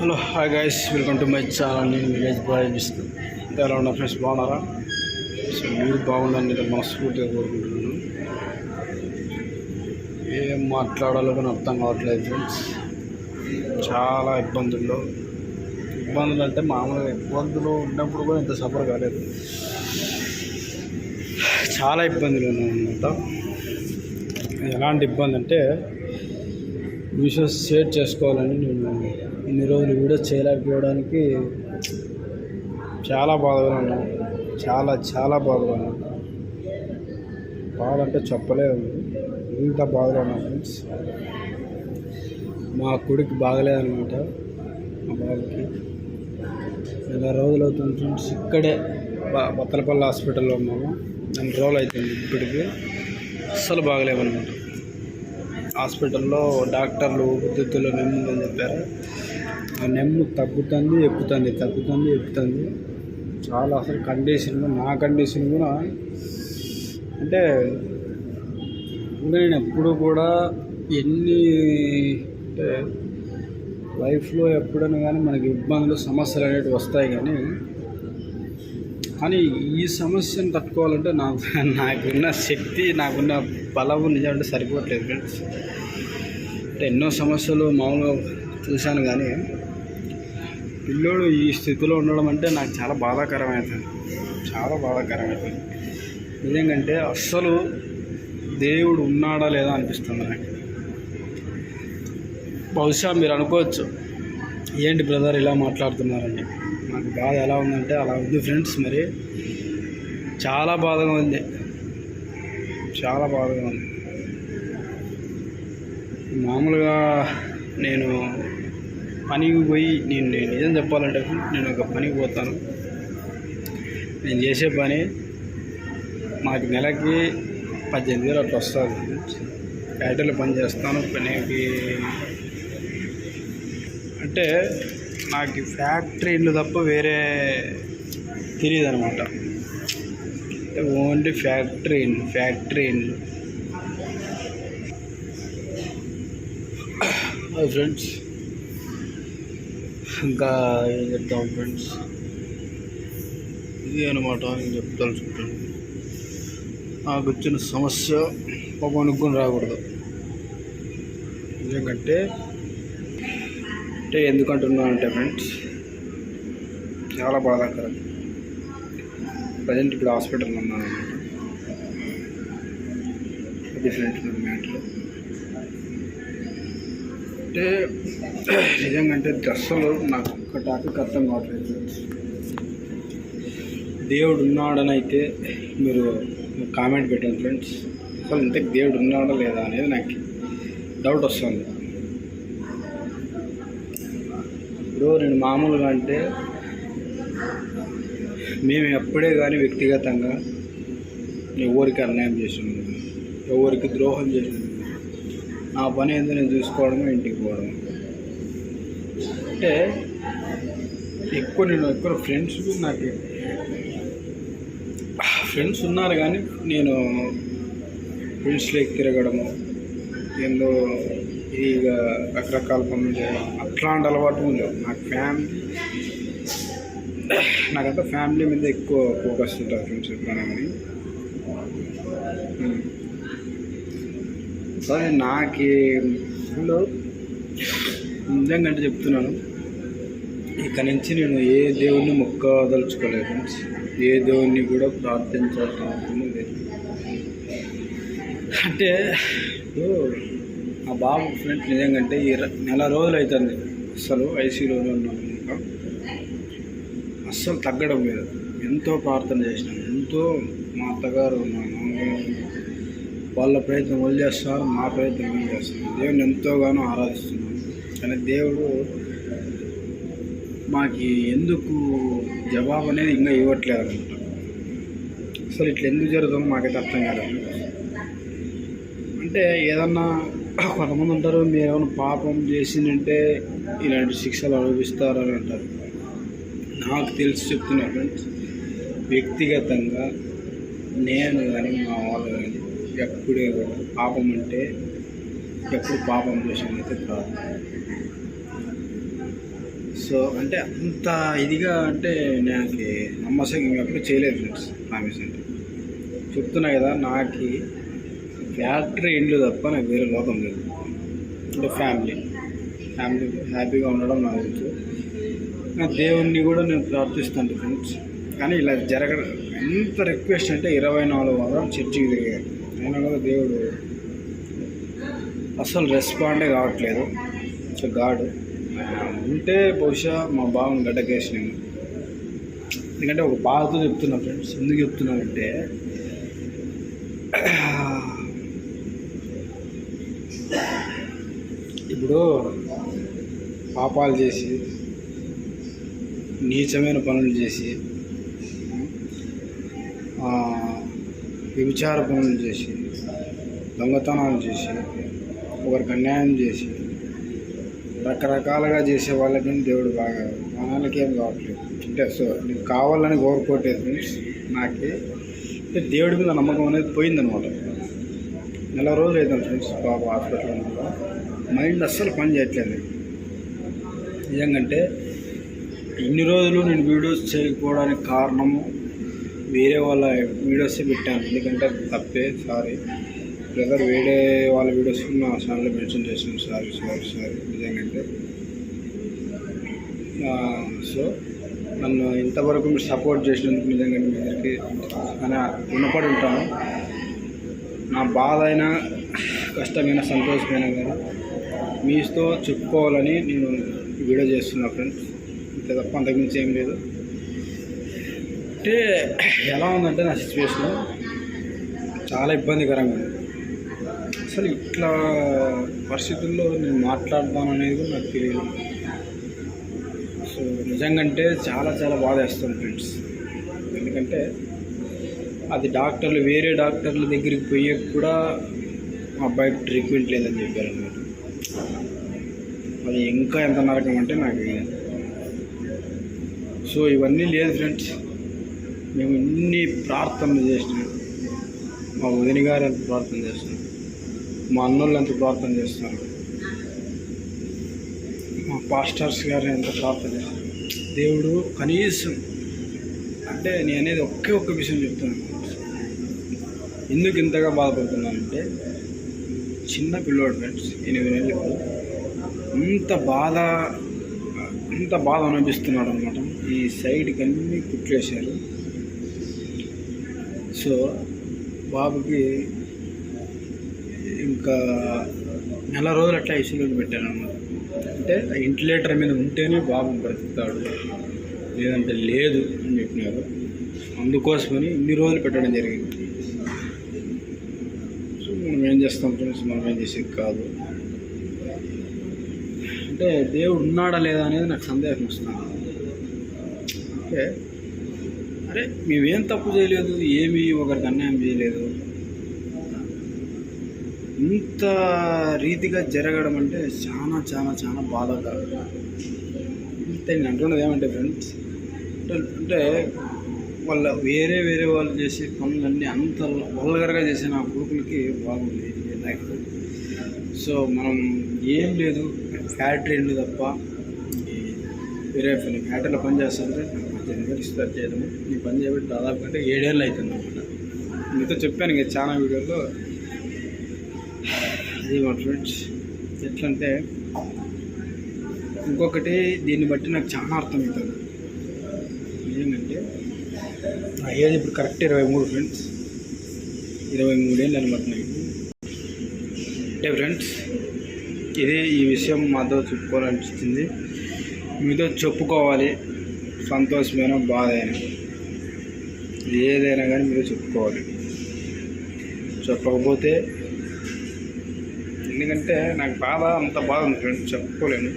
Hello hi guys welcome to my channel నేను village boy Vishnu. ఇంకా ఎలా ఉన్నా ఫ్రెండ్స్ బాగున్నారా? సో మీరు బాగుండాలని నేను మనస్ఫూర్తిగా కోరుకుంటున్నాను. ఏం మాట్లాడాలో కానీ అర్థం కావట్లేదు ఫ్రెండ్స్ చాలా ఇబ్బందుల్లో. ఇబ్బందులు అంటే మామూలుగా ఇబ్బందులు ఉన్నప్పుడు కూడా ఇంత సఫర్ కాలేదు. చాలా ఇబ్బందులు ఉన్నాయన్నమాట. ఎలాంటి ఇబ్బంది అంటే విషయం షేర్ చేసుకోవాలని నేను ఇన్ని రోజులు వీడియో చేయలేకపోవడానికి చాలా బాధగా చాలా చాలా బాధగా బాధ అంటే చెప్పలేదు ఇంత బాధలో ఉన్నా ఫ్రెండ్స్. మా కొడుకు బాగలేదనమాట మా బాబుకి. నెల రోజులు అవుతుంది ఫ్రెండ్స్. ఇక్కడే బత్తలపల్లి హాస్పిటల్లో ఉన్నాము. నెల రోజులు అవుతుంది ఇప్పటికి. అస్సలు బాగలేమన్నమాట. హాస్పిటల్లో డాక్టర్లు ఊపిరితిత్తులో నెమ్ము ఉందని చెప్పారు. ఆ నెమ్ము తగ్గుతుంది ఎక్కుతుంది తగ్గుతుంది ఎక్కుతుంది. చాలా అసలు కండిషన్ నా కండిషన్ కూడా అంటే ఇంకా నేను ఎప్పుడు కూడా ఎన్ని అంటే లైఫ్లో ఎప్పుడైనా కానీ మనకి ఇబ్బందులు సమస్యలు అనేవి వస్తాయి కానీ కానీ ఈ సమస్యను తట్టుకోవాలంటే నాకు నాకున్న శక్తి నాకున్న బలము నిజమంటే సరిపోవట్లేదు ఫ్రెండ్స్ అంటే ఎన్నో సమస్యలు మామూలుగా చూశాను కానీ పిల్లోడు ఈ స్థితిలో ఉండడం అంటే నాకు చాలా బాధాకరమవుతుంది చాలా బాధాకరమవుతుంది నిజంగంటే అస్సలు దేవుడు ఉన్నాడా లేదా అనిపిస్తుంది నాకు. బహుశా మీరు అనుకోవచ్చు ఏంటి బ్రదర్ ఇలా మాట్లాడుతున్నారని? నాకు బాధ ఎలా ఉందంటే అలా ఉంది ఫ్రెండ్స్ మరి. చాలా బాధగా ఉంది. చాలా బాధగా ఉంది. మామూలుగా నేను పనికి పోయి నేను నేను నిజం చెప్పాలంటే నేను ఒక పనికి పోతాను. నేను చేసే పని మాకు నెలకి పద్దెనిమిది వేలు అట్లా వస్తుంది. ఫ్యాక్టరీలో పని చేస్తాను. పనికి అంటే నాకు ఈ ఫ్యాక్టరీలు తప్ప వేరే తెలియదు అనమాట ఓన్లీ ఫ్యాక్టరీ ఫ్యాక్టరీ ఫ్రెండ్స్ ఇంకా ఏం చెప్తాం ఫ్రెండ్స్ ఇది అనమాట నేను చెప్తాల్సుకుంటాను నాకు వచ్చిన సమస్య ఒక అనుకుని రాకూడదు. ఎందుకంటే అంటే ఎందుకంటున్నాను అంటే ఫ్రెండ్స్ చాలా బాధాకరం. ప్రజెంట్ ఇప్పుడు హాస్పిటల్లో ఉన్నాను అనమాట అది ఫ్రెండ్స్ నా మ్యాట్లో అంటే నిజంగా అంటే అస్సలు నాకు ఒక్క టాపిక్ అర్థం కావట్లేదు ఫ్రెండ్స్ దేవుడు ఉన్నాడని అయితే మీరు కామెంట్ పెట్టండి ఫ్రెండ్స్ అసలు ఇంతకు దేవుడు ఉన్నాడా లేదా అనేది నాకు డౌట్ వస్తుంది. ఇప్పుడు నేను మామూలుగా అంటే మేము ఎప్పుడే కానీ వ్యక్తిగతంగా ఎవరికి అన్యాయం చేసినాము ఎవరికి ద్రోహం చేసినాము నా పని ఏందో నేను చూసుకోవడము ఇంటికి పోవడం అంటే ఎక్కువ నేను ఎక్కువ ఫ్రెండ్స్ నాకు ఫ్రెండ్స్ ఉన్నారు కానీ నేను ఫ్రెండ్స్ లేక్ తిరగడము ఏందో ఇక రకరకాల పనులు చేయడం. అట్లాంటి అలవాటు ఉండవు నాకు ఫ్యామిలీ నాకంతా ఫ్యామిలీ మీద ఎక్కువ ఫోకస్ ఉంటుంది ఫ్రెండ్స్ ఎప్పుడైనా సరే నాకు హలో. నిజంగా చెప్తున్నాను. ఇక్కడి నుంచి నేను ఏ దేవుణ్ణి మొక్కదలుచుకోలేదు ఫ్రెండ్స్. ఏ దేవుణ్ణి కూడా ప్రార్థించాల్సిన అవసరం లేదు. అంటే ఇప్పుడు మా బాబు ఫ్రెండ్ నిజంగా అంటే ఈ నెల రోజులు అవుతుంది అసలు ఐసీయూలో ఉన్నాను ఇంకా. అస్సలు తగ్గడం లేదు. ఎంతో ప్రార్థన చేసినాం ఎంతో మా అత్తగారు మా మామగారు వాళ్ళ ప్రయత్నం వాళ్ళు చేస్తారు మా ప్రయత్నం మేము చేస్తాం దేవుని ఎంతోగానో ఆరాధిస్తున్నాం. కానీ దేవుడు మాకు ఎందుకు జవాబు అనేది ఇంకా ఇవ్వట్లేదు అనమాట అసలు ఇట్లా ఎందుకు జరుగుతుందో మాకైతే అర్థం కాలేదు. అంటే ఏదన్నా కొంతమంది ఉంటారు మీరు ఏమైనా పాపం చేసిందంటే ఇలాంటి శిక్షలు అనుభవిస్తారని అంటారు. నాకు తెలిసి చెప్తున్నా ఫ్రెండ్స్ వ్యక్తిగతంగా నేను కానీ మా వాళ్ళు కానీ ఎప్పుడే కూడా పాపం అంటే ఎప్పుడు పాపం చేసినైతే కాదు. సో అంటే అంత ఇదిగా అంటే నాకు నమ్మసం ఎప్పుడు చేయలేదు ఫ్రెండ్స్ ప్రామిస్ అంటే చెప్తున్నా కదా నాకు ఫ్యాక్టరీ ఇండ్లు తప్ప నాకు వేరే లోకం లేదు. అంటే ఫ్యామిలీ ఫ్యామిలీ హ్యాపీగా ఉండడం నాకు తెలుసు. నా దేవుణ్ణి కూడా నేను ప్రార్థిస్తాను ఫ్రెండ్స్ కానీ ఇలా జరగడం ఎంత రిక్వెస్ట్ అంటే ఇరవై నాలుగు వారం చర్చికి తిరిగారు. అయినా కూడా దేవుడు అసలు రెస్పాండే కావట్లేదు. సో గాడు ఉంటే బహుశా మా బావని గడ్డకేసిన. ఎందుకంటే ఒక బాధతో చెప్తున్నా ఫ్రెండ్స్ ఎందుకు చెప్తున్నానంటే ఇప్పుడు పాపాలు చేసి నీచమైన పనులు చేసి ఆ, వ్యభిచార పనులు చేసి దొంగతనాలు చేసి ఒకరికి అన్యాయం చేసి రకరకాలుగా చేసే వాళ్ళకి దేవుడు బాగా మనకి ఏం కావట్లేదు. అంటే సో నీకు కావాలని కోరుకోవట్లేదు ఫ్రెండ్స్ నాకు. అంటే దేవుడి మీద నమ్మకం అనేది పోయిందనమాట నెల రోజులు అవుతాను ఫ్రెండ్స్ బాబు హాస్పిటల్ కూడా మైండ్ అస్సలు పని చేయట్లేదు. నిజంగంటే ఇన్ని రోజులు నేను వీడియోస్ చేయకపోవడానికి కారణము వేరే వాళ్ళ వీడియోసే పెట్టాను. ఎందుకంటే తప్పే సారీ. బ్రదర్ వేరే వాళ్ళ వీడియోస్ నా ఛానల్లో మెన్షన్ చేసాను సారీ సారీ సారీ. నిజంగా సో నన్ను ఇంతవరకు మీరు సపోర్ట్ చేసినందుకు నిజంగా మీ అందరికీ అని రుణపడి ఉంటాను. నా బాధ అయినా కష్టమైన సంతోషమైన కానీ మీతో చెప్పుకోవాలని నేను వీడియో చేస్తున్నా ఫ్రెండ్స్. అంతే తప్ప అంతకుమించి ఏం లేదు. అంటే ఎలా ఉందంటే నా సిచ్యువేషన్ చాలా ఇబ్బందికరంగా ఉంది. అసలు ఇట్లా పరిస్థితుల్లో నేను మాట్లాడతాను అనేది నాకు తెలియదు. సో నిజంగంటే చాలా చాలా బాధ వేస్తుంది ఫ్రెండ్స్. ఎందుకంటే అది డాక్టర్లు వేరే డాక్టర్ల దగ్గరికి పోయే కూడా మా అబ్బాయికి ట్రీట్మెంట్ లేదని చెప్పారు అన్నమాట అది ఇంకా ఎంత నరకం అంటే నాకు సో ఇవన్నీ లేదు ఫ్రెండ్స్ మేము ఇన్ని ప్రార్థనలు చేసినాం. మా వదిన గారు ఎంత ప్రార్థన చేస్తున్నారు? మా అన్నోళ్ళు ఎంత ప్రార్థన చేస్తున్నారు? మా పాస్టర్స్ గారు ఎంత ప్రార్థన చేస్తున్నారు? దేవుడు కనీసం అంటే నేను అనేది ఒకే ఒక్క విషయం చెప్తున్నాను. ఎందుకు ఇంతగా బాధపడుతున్నానంటే చిన్న పిల్లోడు ఫ్రెండ్స్ ఎనిమిది నెలలు ఇప్పుడు. అంత బాధ అంత బాధ అనిపిస్తున్నాడు అనమాట ఈ సైడ్కి అన్నీ కుట్లేశారు. సో బాబుకి ఇంకా నెల రోజులు అట్లా ఐసీయూలో పెట్టాను అనమాట అంటే ఆ ఇంటిలేటర్ మీద ఉంటేనే బాబు బ్రతుకుతాడు. లేదంటే లేదు అని చెప్పినారు. అందుకోసమని ఇన్ని రోజులు పెట్టడం జరిగింది. చేస్తాం ఫ్రెండ్స్ మనం ఏం చేసేది కాదు. అంటే దేవుడు ఉన్నాడా లేదా అనేది నాకు సందేహం వస్తుంది. అంటే అరే మేమేం తప్పు చేయలేదు ఏమీ ఒకరికి అన్యాయం చేయలేదు. ఇంత రీతిగా జరగడం అంటే చాలా చాలా చాలా బాధాకరం. అంటే నేను అంటున్నది ఏమంటే ఫ్రెండ్స్ అంటే వాళ్ళ వేరే వేరే వాళ్ళు చేసే పనులన్నీ అంత వల్గరగా చేసే నా కొడుకులకి బాగుంది. లైఫ్ సో మనం ఏం లేదు ఫ్యాక్టరీలు తప్ప వేరే పని ఫ్యాక్టరీలో పని చేస్తుంటే నాకు పద్దెనిమిది వేలు ఇస్తారు చేయడం నీ పని చేయబట్టి దాదాపు అంటే ఏడేళ్ళు అవుతుంది అనమాట. మీతో చెప్పాను ఇంకా చాలా వీడియోలో అది మా ఫ్రెండ్స్ ఎట్లంటే ఇంకొకటి దీన్ని బట్టి నాకు చాలా అర్థమవుతుంది. ఏంటంటే నా ఏజ్ ఇప్పుడు కరెక్ట్ ఇరవై మూడు ఫ్రెండ్స్. ఇరవై మూడేళ్ళు అనమాట నాకు. అంటే ఫ్రెండ్స్ ఇదే ఈ విషయం మాతో చెప్పుకోవాలనిపిస్తుంది. మీతో చెప్పుకోవాలి సంతోషమైన బాధ అయినా. ఏదైనా కానీ మీరు చెప్పుకోవాలి. చెప్పకపోతే ఎందుకంటే నాకు బాధ అంత బాధ ఉంది ఫ్రెండ్స్ చెప్పుకోలేను.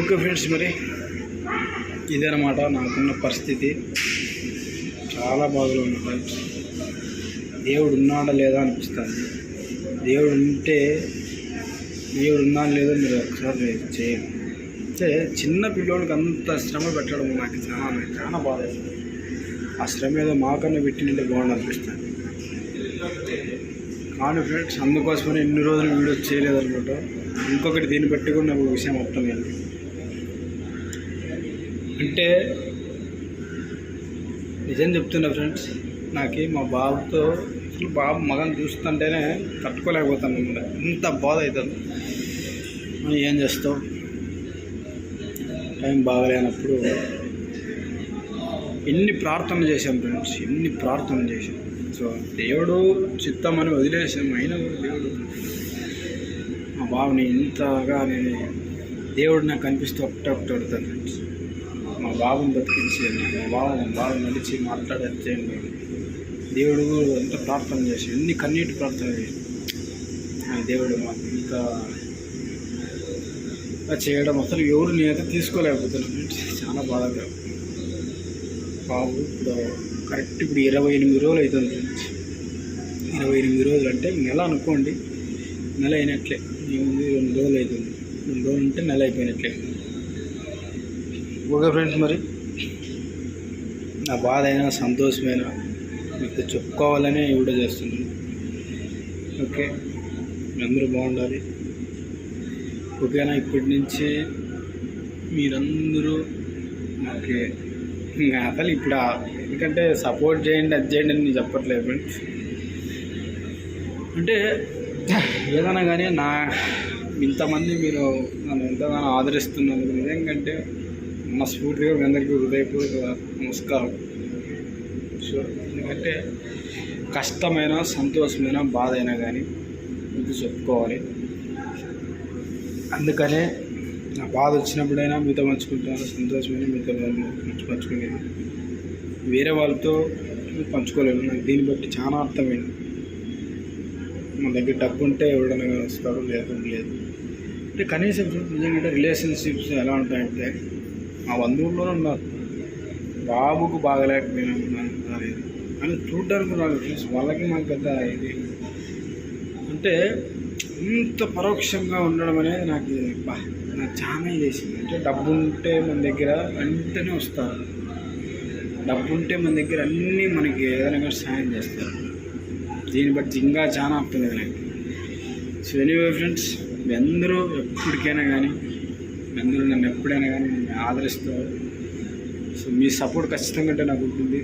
ఓకే ఫ్రెండ్స్ మరి ఇదనమాట నాకున్న పరిస్థితి. చాలా బాధలో ఉంది ఫ్రెండ్స్ దేవుడు ఉన్నాడా లేదా అనిపిస్తుంది. దేవుడు ఉంటే దేవుడు ఉన్నా లేదో మీరు ఒకసారి చేయండి. అంటే చిన్న పిల్లోడికి అంత శ్రమ పెట్టడం నాకు చాలా చాలా బాధ ఆ శ్రమ ఏదో మాకన్నా పెట్టినంటే బాగుండు అనిపిస్తుంది. కానీ ఫ్రెండ్స్ అందుకోసమని ఎన్ని రోజులు వీడియో చేయలేదనమాట ఇంకొకటి దీన్ని పెట్టుకుని కూడా నాకు ఒక విషయం అర్థమైంది అంటే నిజం చెప్తున్నా ఫ్రెండ్స్ నాకు మా బాబుతో బాబు మగని చూస్తుంటేనే తట్టుకోలేకపోతాను అనమాట. ఇంత బాధ అవుతుంది. మనం ఏం చేస్తావు టైం బాగలేనప్పుడు ఎన్ని ప్రార్థనలు చేశాం ఫ్రెండ్స్? ఎన్ని ప్రార్థనలు చేశాం? సో దేవుడు చిత్తం అని వదిలేసాం. అయినా దేవుడు మా బాబుని ఇంతగా నేను దేవుడు నాకు కనిపిస్తూ ఒకటే ఒకటి అడుగుతాను ఫ్రెండ్స్. బాబుని బతికించేయండి మా బాబు బాగా నడిచి మాట్లాడేయండి దేవుడు ఎంత ప్రార్థన చేసి ఎన్ని కన్నీటి ప్రార్థన చేసి. ఆ దేవుడు మాకు ఇంత చేయడం అసలు ఎవరు నేనైతే తీసుకోలేకపోతున్నాను చాలా బాధగా. బాబు ఇప్పుడు కరెక్ట్ ఇప్పుడు ఇరవై ఎనిమిది రోజులు అవుతుంది ఇరవై ఎనిమిది రోజులు అంటే నెల అనుకోండి. నెల అయినట్లే. ఏముంది? రెండు రోజులు అవుతుంది. రెండు రోజులు ఉంటే నెల అయిపోయినట్లే. ఓకే ఫ్రెండ్స్ మరి. నా బాధ అయినా సంతోషమైనా మీకు చెప్పుకోవాలనే ఈ వీడియో చేస్తున్నాను. ఓకే? అందరూ బాగుండాలి. ఓకేనా? ఇప్పటి నుంచి మీరందరూ నాకు ఇంకా అసలు ఇప్పుడు ఎందుకంటే సపోర్ట్ చేయండి అది చేయండి అని నేను చెప్పట్లేదు ఫ్రెండ్స్. అంటే ఏదైనా కానీ నా ఇంతమంది మీరు నన్ను ఎంతగానో ఆదరిస్తున్నందుకు నిజంగా మనస్ఫూర్తిగా మీ అందరికీ హృదయపూర్వక నమస్కారం. సో ఎందుకంటే కష్టమైన సంతోషమైన బాధ అయినా కానీ ఇది చెప్పుకోవాలి. అందుకనే నా బాధ వచ్చినప్పుడైనా మీతో పంచుకుంటాను సంతోషమైన మీతో పంచుకునేది వేరే వాళ్ళతో పంచుకోలేను. నాకు దీన్ని బట్టి చాలా అర్థమైంది. మన దగ్గర డబ్బు ఉంటే ఎవడైనా వస్తారు లేదు లేదు అంటే కనీసం నిజంగా రిలేషన్షిప్స్ ఎలా ఉంటాయంటే మా బంధువుల్లోనే ఉన్నారు. బాబుకు బాగలేకపోయినాను ఉన్నాను రాలేదు అని చూడడానికి నాకు ఫ్రెండ్స్ వాళ్ళకి మాకు పెద్ద ఇది. అంటే ఇంత పరోక్షంగా ఉండడం అనేది నాకు బా నాకు చాలా చేసింది అంటే డబ్బు ఉంటే మన దగ్గర వెంటనే వస్తారు. డబ్బు ఉంటే మన దగ్గర అన్నీ మనకి ఏదైనా సాయం చేస్తారు. దీన్ని బట్టి ఇంకా చాలా అర్థమైంది నాకు. సో ఎనీవే ఫ్రెండ్స్ మీ అందరూ ఎప్పటికైనా కానీ మీ అందరూ నన్ను ఎప్పుడైనా కానీ ఆదరిస్తారు. సో మీ సపోర్ట్ ఖచ్చితంగా అంటే నాకు ఉంటుంది.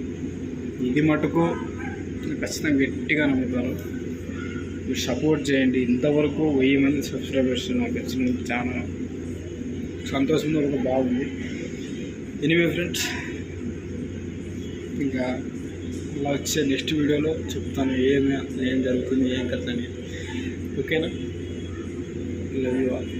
ఇది మటుకు ఖచ్చితంగా గట్టిగా నమ్ముతాను. మీరు సపోర్ట్ చేయండి. ఇంతవరకు వెయ్యి మంది సబ్స్క్రైబర్స్ నాకు వచ్చిన చాలా సంతోషంగా ఒక బాగుంది. ఎనీవే ఫ్రెండ్స్ ఇంకా అలా వచ్చే నెక్స్ట్ వీడియోలో చెప్తాను ఏమి ఏం జరుగుతుంది ఏం కథ అని ఓకేనా లవ్ యూ ఆల్